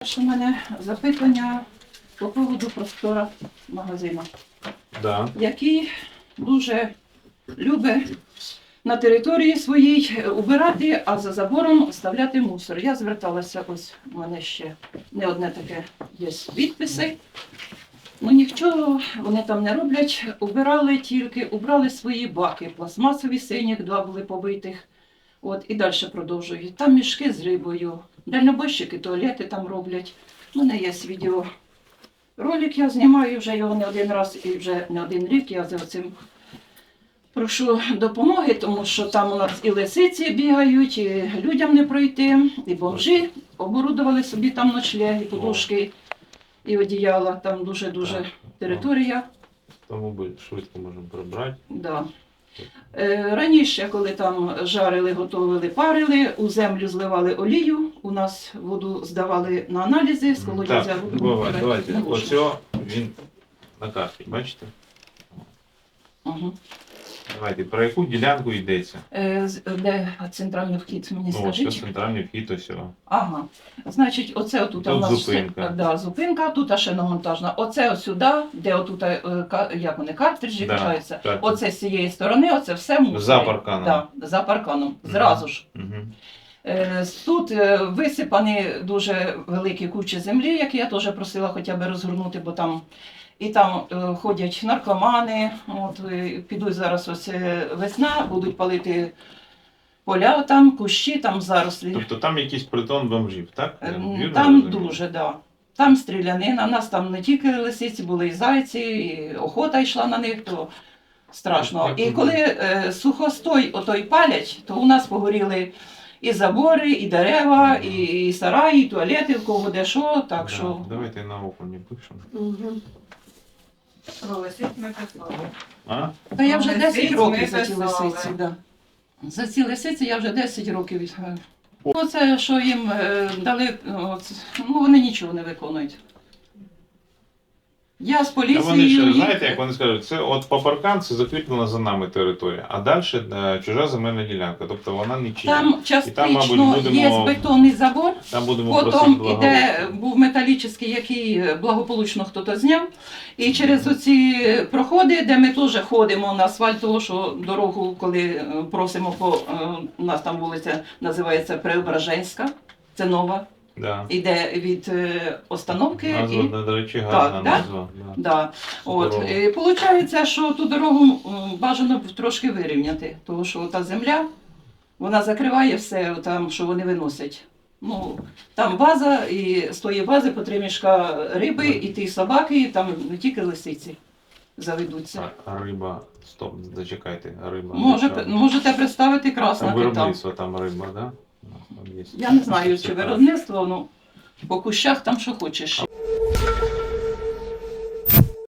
Перше у мене запитання по поводу простора магазину, Да. який дуже любить на території своїй убирати, а за забором оставляти мусор. Я зверталася, ось у мене ще не одне таке є підписи. Ну нічого вони там не роблять, убирали тільки, убрали свої баки, пластмасові сині, два були побитих. От, і далі продовжують. Там мішки з рибою, дальнобойщики туалети там роблять. У мене є відео. Ролик я знімаю вже його не один раз і вже не один рік. Я за цим прошу допомоги, тому що там у нас і лисиці бігають, і людям не пройти, і бомжі оборудували собі там ночлеги, подушки і одіяла. Там дуже-дуже територія. Тому ми швидко можемо прибрати. Да. Е, Раніше, коли там жарили, готували, парили, у землю зливали олію, у нас воду здавали на аналізи, з колодязя Так, давай, давайте. Оцього він на карті, бачите? Мгм. Давайте, про яку ділянку йдеться? Е, з- Де центральний вхід, мені Ну, це скажіть? центральний вхід ось. його. Ага. Значить, оце отут Тут у нас зупинка. Все, да, зупинка, тут шиномонтажна. Оце ось сюди, де отут, е, ка- як вони, картриджі Да, качаються. так. Оце з цієї сторони, оце все мусить. За парканом. Да, за парканом. Зразу ж. Мгм. Е, Тут е, висипані дуже великі кучі землі, які я теж просила хоча б розгорнути, бо там і там е, ходять наркомани. От е, підуть зараз ось е, весна, будуть палити поля там, кущі, там зарослі. Тобто там якийсь притон бомжів, так? Вірно Там розумію? дуже, да. Там стрілянина, у нас там не тільки лисиці, були і зайці, і охота йшла на них, то страшно. І коли е, сухостой отой палять, то у нас погоріли і забори, і дерева, і, і сараї, і туалети, в кого де що, так Да, що. Давайте на окуні пишемо. Угу. Про ми писали. А? Та я вже Лисиць 10 ми років за ці писали. лисиці, да. За ці лисиці я вже 10 років. Оце, що їм е, дали, от, ну вони нічого не виконують. Я з Та вони поліцією. ж, їх- знаєте, як вони скажуть, це от по паркан це закріплена за нами територія, а далі е, чужа земельна ділянка, тобто вона не чия. Там частично мабуть, будемо- є бетонний забор, Там будемо просити потім благоустрою. іде був металічний, який благополучно хтось зняв. І через оці проходи, де ми теж ходимо на асфальт, того, що дорогу, коли е, просимо по е, у нас там вулиця називається Преображенська, це нова. Да. Іде від е, остановки Назва, і до речі, гарна да? назва. Да. Да. От. Здорово. І виходить, що ту дорогу м, бажано б трошки вирівняти, тому що та земля вона закриває все, там, що вони виносять. Ну, там база, і з тої бази по три мішка риби, і ті собаки, і там не тільки лисиці заведуться. А, а риба, стоп, зачекайте, риба. Може, можете представити там красна кита. виробництво, там риба, да? Я не знаю, чи виробництво, ну по кущах там що хочеш.